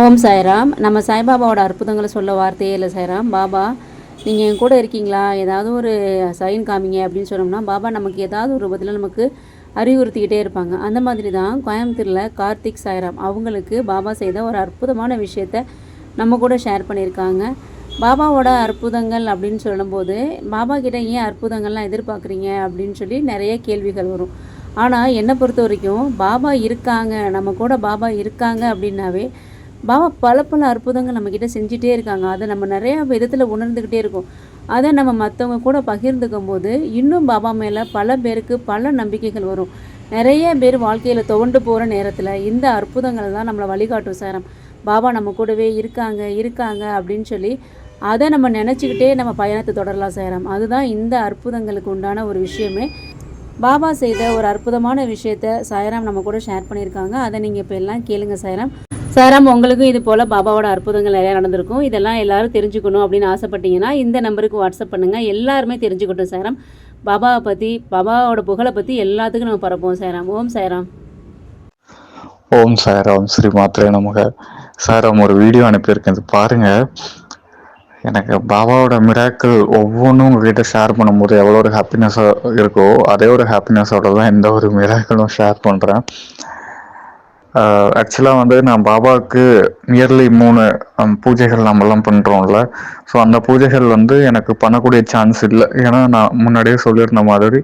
ஓம் சாய்ராம். நம்ம சாய்பாபாவோட அற்புதங்களை சொல்ல வார்த்தையே இல்லை சாய்ராம். பாபா நீங்கள் என் கூட இருக்கீங்களா? ஏதாவது ஒரு சைன் காமிங்க அப்படின்னு சொன்னோம்னா பாபா நமக்கு ஏதாவது ஒரு ரூபத்தில் நமக்கு அறிவுறுத்திக்கிட்டே இருப்பாங்க. அந்த மாதிரி தான் கோயம்புத்தூரில் கார்த்திக் சாய்ராம் அவங்களுக்கு பாபா செய்த ஒரு அற்புதமான விஷயத்த நம்ம கூட ஷேர் பண்ணியிருக்காங்க. பாபாவோட அற்புதங்கள் அப்படின்னு சொல்லும்போது பாபா கிட்ட ஏன் அற்புதங்கள்லாம் எதிர்பார்க்குறீங்க அப்படின்னு சொல்லி நிறைய கேள்விகள் வரும். ஆனால் என்னை பொறுத்த வரைக்கும் பாபா இருக்காங்க நம்ம கூட பாபா இருக்காங்க அப்படின்னாவே பாபா பல பல அற்புதங்கள் நம்மக்கிட்ட செஞ்சிட்டே இருக்காங்க. அதை நம்ம நிறையா விதத்தில் உணர்ந்துக்கிட்டே இருக்கோம். அதை நம்ம மற்றவங்க கூட பகிர்ந்துக்கும் போது இன்னும் பாபா மேலே பல பேருக்கு பல நம்பிக்கைகள் வரும். நிறைய பேர் வாழ்க்கையில் துவண்டு போகிற நேரத்தில் இந்த அற்புதங்கள் தான் நம்மளை வழிகாட்டும் சாரம் பாபா நம்ம கூடவே இருக்காங்க இருக்காங்க அப்படின்னு சொல்லி அதை நம்ம நினச்சிக்கிட்டே நம்ம பயணத்தை தொடரலாம் சேரம் அதுதான் இந்த அற்புதங்களுக்கு உண்டான ஒரு விஷயமே. பாபா செய்த ஒரு அற்புதமான விஷயத்த சாயராம் நம்ம கூட ஷேர் பண்ணியிருக்காங்க. அதை நீங்கள் இப்போ எல்லாம் கேளுங்க சாயராம். சாராம் உங்களுக்கும் இது போல் பாபாவோட அற்புதங்கள் நிறையா நடந்திருக்கும். இதெல்லாம் எல்லாரும் தெரிஞ்சுக்கணும் அப்படின்னு ஆசைப்பட்டீங்கன்னா இந்த நம்பருக்கு வாட்ஸ்அப் பண்ணுங்கள் எல்லாருமே தெரிஞ்சுக்கட்டும் சாராம் பாபாவை பற்றி பாபாவோட புகழை பற்றி எல்லாத்துக்கும் நம்ம பரப்போம் சாராம் ஓம் சாராம் ஓம் சாராம் ஸ்ரீ மாத்திரை நமக. சாராம் ஒரு வீடியோ அனுப்பியிருக்கேன். இது பாருங்க. எனக்கு பாபாவோட மிராக்கள் ஒவ்வொன்றும் உங்ககிட்ட ஷேர் பண்ணும்போது எவ்வளோ ஒரு ஹாப்பினஸ்ஸாக இருக்கோ அதே ஒரு ஹாப்பினஸோட தான் எந்த ஒரு மிராக்களும் ஷேர் பண்ணுறேன் ஆக்சுவலாக வந்து நான் பாபாவுக்கு நியர்லி மூணு பூஜைகள் நம்மலாம் பண்ணுறோம்ல ஸோ அந்த பூஜைகள் வந்து எனக்கு பண்ணக்கூடிய சான்ஸ் இல்லை. ஏன்னா நான் முன்னாடியே சொல்லியிருந்த மாதிரி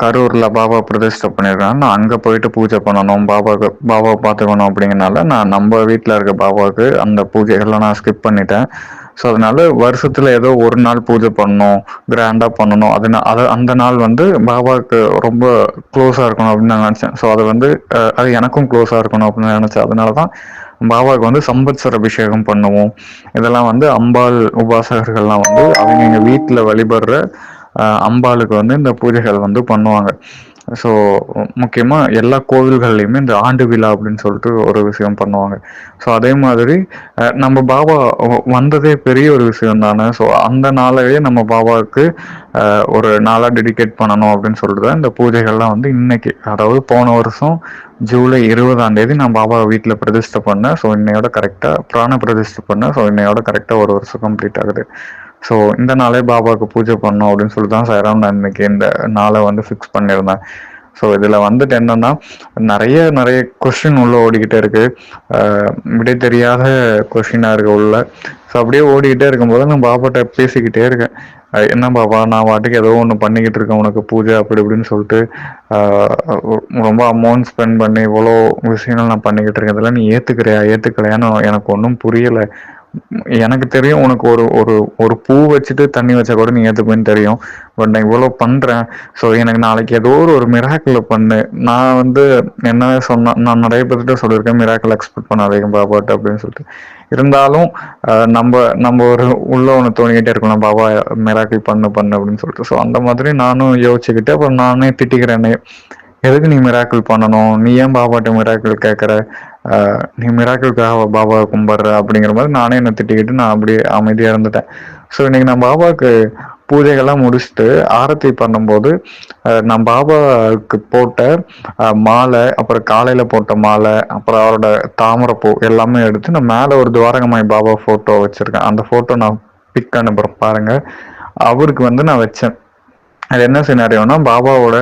கரூரில் பாபா பிரதிஷ்டை பண்ணியிருக்கேன் நான் அங்கே போயிட்டு பூஜை பண்ணணும் பாபாவுக்கு பாபாவை பார்த்துக்கணும் அப்படிங்கிறனால நான் நம்ம வீட்டில் இருக்க பாபாவுக்கு அந்த பூஜைகள்லாம் நான் ஸ்கிப் பண்ணிட்டேன். ஸோ அதனால வருஷத்துல ஏதோ ஒரு நாள் பூஜை பண்ணணும் கிராண்டா பண்ணணும். அதனால அதை அந்த நாள் வந்து பாபாவுக்கு ரொம்ப க்ளோஸா இருக்கணும் அப்படின்னு நான் நினைச்சேன். ஸோ அது வந்து அது எனக்கும் க்ளோஸா இருக்கணும் அப்படின்னு நினைச்சேன். அதனால தான் பாபாவுக்கு வந்து சம்பத்சர் அபிஷேகம் பண்ணுவோம். இதெல்லாம் வந்து அம்பாள் உபாசகர்கள்லாம் வந்து அவங்க எங்கள் வீட்டில் வழிபடுற அம்பாளுக்கு வந்து இந்த பூஜைகள் வந்து பண்ணுவாங்க. ஸோ முக்கியமாக எல்லா கோவில்கள்லையுமே இந்த ஆண்டு விழா அப்படின்னு சொல்லிட்டு ஒரு விஷயம் பண்ணுவாங்க. ஸோ அதே மாதிரி நம்ம பாபா வந்ததே பெரிய ஒரு விஷயம் தானே. ஸோ அந்த நாளையே நம்ம பாபாவுக்கு ஒரு நாளாக டெடிகேட் பண்ணணும் அப்படின்னு சொல்லிட்டு தான் இந்த பூஜைகள்லாம் வந்து இன்னைக்கு அதாவது போன வருஷம் ஜூலை இருபதாம் தேதி நான் பாபா வீட்டில் பிரதிஷ்டை பண்ணேன். ஸோ இன்னையோட கரெக்டாக பிராண பிரதிஷ்டை பண்ணேன். ஸோ இன்னையோட கரெக்டாக ஒரு வருஷம் கம்ப்ளீட் ஆகுது. ஸோ இந்த நாளே பாபாவுக்கு பூஜை பண்ணோம் அப்படின்னு சொல்லி தான் சைராம் நான் இன்னைக்கு இந்த நாளை வந்து ஃபிக்ஸ் பண்ணியிருந்தேன். ஸோ இதில் வந்துட்டு என்னன்னா நிறைய நிறைய கொஷின் உள்ள ஓடிக்கிட்டே இருக்கு. விடை தெரியாத கொஷினாக இருக்கு உள்ள. ஸோ அப்படியே ஓடிக்கிட்டே இருக்கும்போது நான் பாபாட்ட பேசிக்கிட்டே இருக்கேன். என்ன பாபா நான் வாட்டுக்கு ஏதோ ஒன்று பண்ணிக்கிட்டு இருக்கேன் உனக்கு பூஜை அப்படி இப்படின்னு சொல்லிட்டு. ரொம்ப அமௌண்ட் ஸ்பெண்ட் பண்ணி இவ்வளோ விஷயங்கள் நான் பண்ணிக்கிட்டு இருக்கேன். இதெல்லாம் நீ ஏற்றுக்கிறியா ஏற்றுக்கலையான்னு எனக்கு ஒன்றும் புரியலை. எனக்கு தெரியும் உனக்கு ஒரு ஒரு ஒரு பூ வச்சுட்டு தண்ணி வச்சா கூட நீ ஏற்றுப்பேன்னு தெரியும். பட் நான் இவ்வளோ பண்ணுறேன் ஸோ எனக்கு நாளைக்கு ஏதோ ஒரு ஒரு மிராக்கிள் பண்ணு. நான் வந்து என்ன சொன்ன நான் நிறைய பேர்கிட்ட சொல்லியிருக்கேன் மிராக்கிள் எக்ஸ்பெக்ட் பண்ணாதீங்க பாபாட்டு அப்படின்னு சொல்லிட்டு. இருந்தாலும் நம்ம நம்ம ஒரு உள்ள ஒன்று தோணிக்கிட்டே இருக்கணும் பாபா மிராக்கிள் பண்ணு பண்ணு அப்படின்னு சொல்லிட்டு. ஸோ அந்த மாதிரி நானும் யோசிச்சுக்கிட்டு அப்புறம் நானே திட்டிக்கிறேனே எதுக்கு நீ மிராக்கிள் பண்ணணும்? நீ ஏன் பாபாட்ட மிராக்கிள் கேட்குற நீ மிராக்கிளுக்காக பாபாவை கும்பிட்ற அப்படிங்கிற மாதிரி நானே என்னை திட்டிக்கிட்டு நான் அப்படியே அமைதியாக இருந்துட்டேன். ஸோ இன்னைக்கு நான் பாபாவுக்கு பூஜைகள்லாம் முடிச்சுட்டு ஆரத்தி பண்ணும்போது நான் பாபாவுக்கு போட்ட மாலை அப்புறம் காலையில் போட்ட மாலை அப்புறம் அவரோட தாமரைப்பூ எல்லாமே எடுத்து நான் மேலே ஒரு துவாரகமாய் பாபா ஃபோட்டோ வச்சுருக்கேன். அந்த ஃபோட்டோ நான் பிக் அனுப்புகிறேன் பாருங்கள் அவருக்கு வந்து நான் வச்சேன். அது என்ன சினாரியோனா பாபாவோட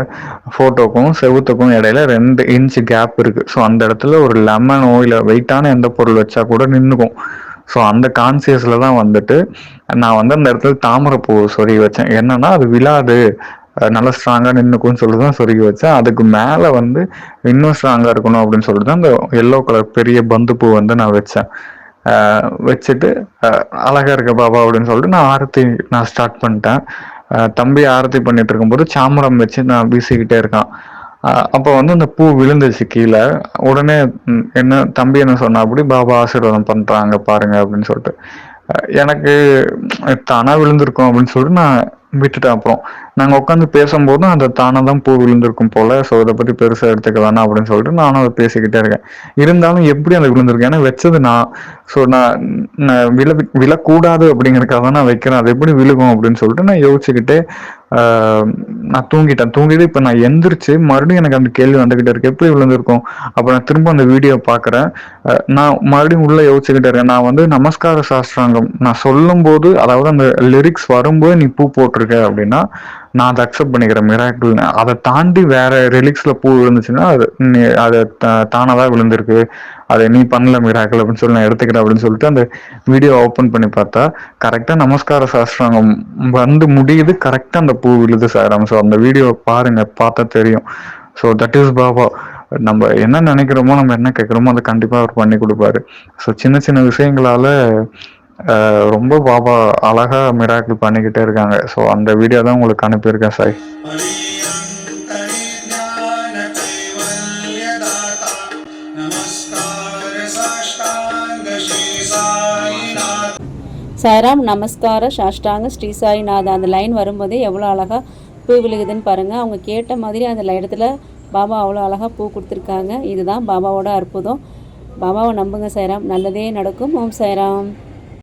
ஃபோட்டோக்கும் செவுத்துக்கும் இடையில ரெண்டு இன்ச் கேப் இருக்கு. ஸோ அந்த இடத்துல ஒரு லெமனோ இல்லை வெயிட்டான எந்த பொருள் வச்சா கூட நின்றுக்கும் ஸோ அந்த கான்சியஸில் தான் வந்துட்டு நான் வந்து அந்த இடத்துல தாமரைப்பூ சொருகி வச்சேன். என்னன்னா அது விழாது. நல்லா ஸ்ட்ராங்காக நின்றுக்கும்னு சொல்லிட்டு தான் சொருகி வச்சேன். அதுக்கு மேலே வந்து இன்னும் ஸ்ட்ராங்காக இருக்கணும் அப்படின்னு சொல்லிட்டு தான் அந்த எல்லோ கலர் பெரிய பந்து பூ வந்து நான் வச்சேன். வச்சுட்டு அழகாக இருக்க பாபா அப்படின்னு சொல்லிட்டு நான் ஆரத்தி நான் ஸ்டார்ட் பண்ணிட்டேன். தம்பி ஆரத்தி பண்ணிட்டு இருக்கும்போது சாமரம் வச்சு நான் வீசிக்கிட்டே இருக்கான். அப்போ வந்து அந்த பூ விழுந்துச்சு கீழே. உடனே என்ன தம்பி என்ன சொன்னா அப்படி பாபா ஆசீர்வாதம் பண்றாங்க பாருங்க அப்படின்னு சொல்லிட்டு. எனக்கு தானா விழுந்திருக்கும் அப்படின்னு சொல்லிட்டு நான் விட்டுட்டேன் அப்புறம். நாங்கள் உட்காந்து பேசும்போதும் அது தானாக தான் பூ விழுந்திருக்கும் போல ஸோ இதை பற்றி பெருசாக எடுத்துக்க வேணாம் அப்படின்னு சொல்லிட்டு நானும் அதை பேசிக்கிட்டே இருக்கேன். இருந்தாலும் எப்படி அது விழுந்திருக்கேன் ஏன்னா வச்சது நான் ஸோ நான் நான் விழ விழக்கூடாது அப்படிங்கிறதுக்காக தான் நான் வைக்கிறேன். அது எப்படி விழுகும் அப்படின்னு சொல்லிட்டு நான் யோசிச்சுக்கிட்டே நான் தூங்கிட்டேன். தூங்கிட்டு இப்போ நான் எந்திரிச்சு மறுபடியும் எனக்கு அந்த கேள்வி வந்துகிட்டே இருக்கு. எப்படி விழுந்திருக்கும்? அப்போ நான் திரும்ப அந்த வீடியோ பார்க்குறேன். நான் மறுபடியும் உள்ளே யோசிச்சுக்கிட்டே இருக்கேன். நான் வந்து நமஸ்கார சாஸ்திராங்கம் நான் சொல்லும்போது அதாவது அந்த லிரிக்ஸ் வரும்போது நீ பூ போட்டிருக்க அப்படின்னா நான் அதை அக்செப்ட் பண்ணிக்கிறேன் மிராக்கிள் அதை தாண்டி வேற ரிலிக்ஸ்ல பூ விழுந்துச்சுன்னா அது நீ அது தானாக விழுந்திருக்கு. அதை நீ பண்ணல மிராக்கிள் அப்படின்னு சொல்லி நான் எடுத்துக்கிறேன் அப்படின்னு சொல்லிட்டு அந்த வீடியோ ஓப்பன் பண்ணி பார்த்தா கரெக்டாக நமஸ்கார சாஸ்திராங்கம் வந்து முடியுது கரெக்டாக அந்த பூ விழுது சாராம் ஸோ அந்த வீடியோ பாருங்க பார்த்தா தெரியும். ஸோ தட் இஸ் பாபா. நம்ம என்ன நினைக்கிறோமோ நம்ம என்ன கேட்குறோமோ அதை கண்டிப்பாக அவர் பண்ணி கொடுப்பாரு. ஸோ சின்ன சின்ன விஷயங்களால ரொம்ப பாபா அழகா மிராக்கிள் பண்ணிக்கிட்டே இருக்காங்க. ஸோ அந்த வீடியோ தான் உங்களுக்கு அனுப்பியிருக்கேன் சாய் சாராம் நமஸ்கார சாஷ்டாங்க ஸ்ரீ சாய்நாதா. அந்த லைன் வரும்போதே எவ்வளோ அழகாக பூ விழுகுதுன்னு பாருங்கள் அவங்க கேட்ட மாதிரி அந்த இடத்துல பாபா அவ்வளோ அழகாக பூ கொடுத்துருக்காங்க. இதுதான் பாபாவோட அற்புதம். பாபாவை நம்புங்க சாய்ராம். நல்லதே நடக்கும். ஓம் சாய்ராம்.